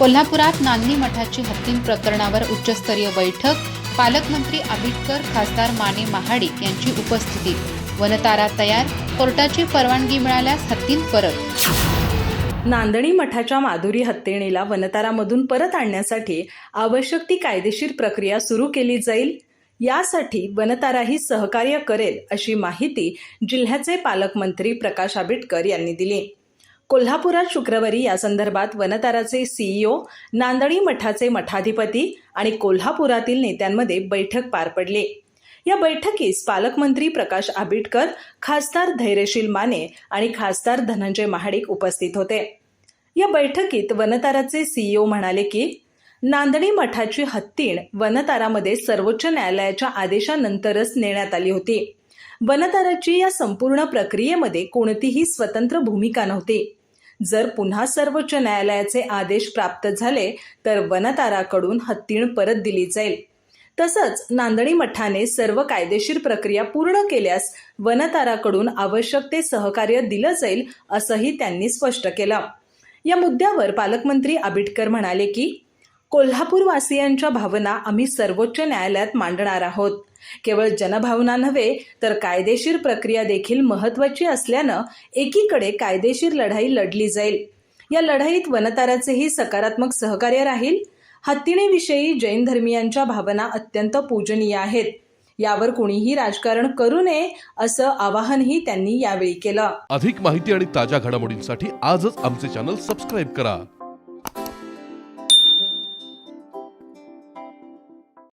कोल्हापुरात नांदणी मठाची हत्तीं प्रकरणावर उच्चस्तरीय बैठक. पालकमंत्री आबिटकर खासदार माने महाडिक यांची उपस्थिती. वनतारा तयार. कोर्टाची परवानगी मिळाल्यास हत्तीं परत. नांदणी मठाच्या माधुरी हत्तेणीला वनतारामधून परत आणण्यासाठी आवश्यक ती कायदेशीर प्रक्रिया सुरू केली जाईल. यासाठी वनताराही सहकार्य करेल अशी माहिती जिल्ह्याचे पालकमंत्री प्रकाश आबिटकर यांनी दिली. कोल्हापुरात शुक्रवारी या संदर्भात वनताराचे सीईओ नांदणी मठाचे मठाधिपती आणि कोल्हापुरातील नेत्यांमध्ये बैठक पार पडली. या बैठकीस पालकमंत्री प्रकाश आबिटकर खासदार धैर्यशील माने आणि खासदार धनंजय महाडिक उपस्थित होते. या बैठकीत वनताराचे सीईओ म्हणाले की नांदणी मठाची हत्तीण वनतारामध्ये सर्वोच्च न्यायालयाच्या आदेशानंतरच नेण्यात आली होती. वनताराची या संपूर्ण प्रक्रियेमध्ये कोणतीही स्वतंत्र भूमिका नव्हती. जर पुन्हा सर्वोच्च न्यायालयाचे आदेश प्राप्त झाले तर वनताराकडून हत्तीण परत दिली जाईल. तसंच नांदणी मठाने सर्व कायदेशीर प्रक्रिया पूर्ण केल्यास वनताराकडून आवश्यक ते सहकार्य दिलं जाईल असंही त्यांनी स्पष्ट केलं. या मुद्द्यावर पालकमंत्री आबिटकर म्हणाले की कोल्हापूरवासियांच्या भावना आम्ही सर्वोच्च न्यायालयात मांडणार आहोत. केवळ जनभावना नव्हे तर कायदेशीर प्रक्रिया देखील महत्वाची असल्यानं एकीकडे कायदेशीर लढाई लढली जाईल. या लढाईत वनताराचेही सकारात्मक सहकार्य राहील. हत्तीणेविषयी जैन धर्मियांच्या भावना अत्यंत पूजनीय आहेत. यावर कुणीही राजकारण करू नये असं आवाहनही त्यांनी यावेळी केलं. अधिक माहिती आणि ताज्या घडामोडींसाठी आजच आमचे चॅनल सबस्क्राईब करा.